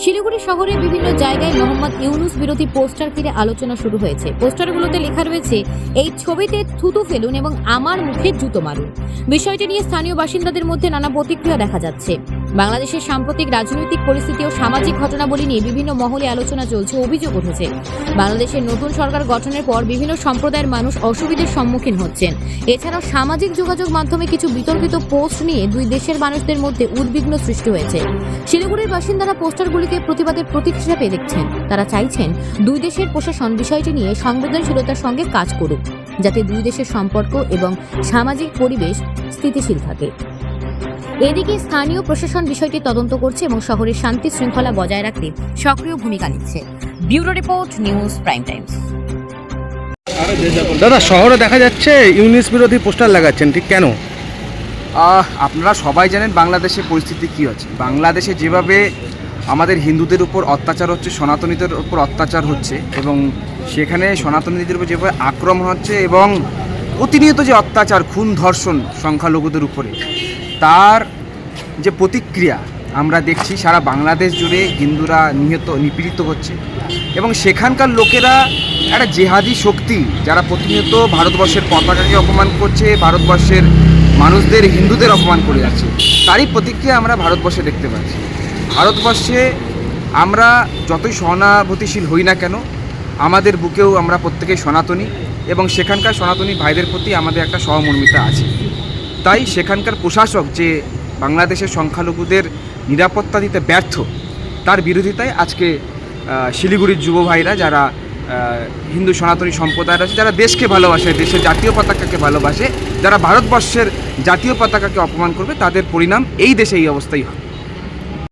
শিলিগুড়ি শহরের বিভিন্ন জায়গায় মোহাম্মদ ইউনুস বিরোধী পোস্টার ফিরে আলোচনা শুরু হয়েছে। পোস্টারগুলোতে লেখা রয়েছে, এই ছবিতে থুতু ফেলুন এবং আমার মুখে জুতো মারুন। বিষয়টি নিয়ে স্থানীয় বাসিন্দাদের মধ্যে নানা প্রতিক্রিয়া দেখা যাচ্ছে। বাংলাদেশের সাম্প্রতিক রাজনৈতিক পরিস্থিতি ও সামাজিক ঘটনাবলী নিয়ে বিভিন্ন মহলে আলোচনা চলছে, অভিযোগ উঠেছে। বাংলাদেশের নতুন সরকার গঠনের পর বিভিন্ন সম্প্রদায়ের মানুষ অসুবিধার সম্মুখীন হচ্ছেন। এছাড়াও সামাজিক যোগাযোগ মাধ্যমে কিছু বিতর্কিত পোস্ট নিয়ে দুই দেশের মানুষদের মধ্যে উদ্বিগ্ন সৃষ্টি হয়েছে। শিলিগুড়ির বাসিন্দারা পোস্টারগুলিকে প্রতিবাদের প্রতীক হিসেবে দেখছেন। তারা চাইছেন দুই দেশের প্রশাসন বিষয়টি নিয়ে সংবেদনশীলতার সঙ্গে কাজ করুক, যাতে দুই দেশের সম্পর্ক এবং সামাজিক পরিবেশ স্থিতিশীল থাকে। এদিকে স্থানীয় প্রশাসন বিষয়টি তদন্ত করছে এবং শহরের শান্তি শৃঙ্খলা বজায় রাখতে সক্রিয় ভূমিকা নিচ্ছে। Bureau report News Prime Times. দাদা শহরে দেখা যাচ্ছে ইউনিস বিরোধী পোস্টার লাগাচ্ছেন ঠিক কেন? আপনারা সবাই জানেন বাংলাদেশের পরিস্থিতি কী আছে বাংলাদেশে যেভাবে আমাদের হিন্দুদের উপর অত্যাচার হচ্ছে সনাতনীদের উপর অত্যাচার হচ্ছে এবং সেখানে সনাতনীদের উপর যেভাবে আক্রমণ হচ্ছে এবং প্রতিনিয়ত যে অত্যাচার খুন ধর্ষণ সংখ্যালঘুদের উপরে তার যে প্রতিক্রিয়া আমরা দেখছি, সারা বাংলাদেশ জুড়ে হিন্দুরা নিহত, নিপীড়িত হচ্ছে এবং সেখানকার লোকেরা একটা জেহাদি শক্তি যারা প্রতিনিয়ত ভারতবর্ষের পতাকাকে অপমান করছে, ভারতবর্ষের মানুষদের, হিন্দুদের অপমান করে যাচ্ছে, তারই প্রতিক্রিয়া আমরা ভারতবর্ষে দেখতে পাচ্ছি। ভারতবর্ষে আমরা যতই সহানুভূতিশীল হই না কেন, আমাদের বুকেও আমরা প্রত্যেকেই সনাতনী এবং সেখানকার সনাতনী ভাইদের প্রতি আমাদের একটা সহমর্মিতা আছে। তাই সেখানকার প্রশাসক যে বাংলাদেশের সংখ্যালঘুদের নিরাপত্তা দিতে ব্যর্থ, তার বিরোধিতায় আজকে শিলিগুড়ির যুব ভাইরা যারা হিন্দু সনাতনী সম্প্রদায়ের আছে, যারা দেশকে ভালোবাসে, দেশের জাতীয় পতাকাকে ভালোবাসে, যারা ভারতবর্ষের জাতীয় পতাকাকে অপমান করবে, তাদের পরিণাম এই দেশে এই অবস্থাই হবে।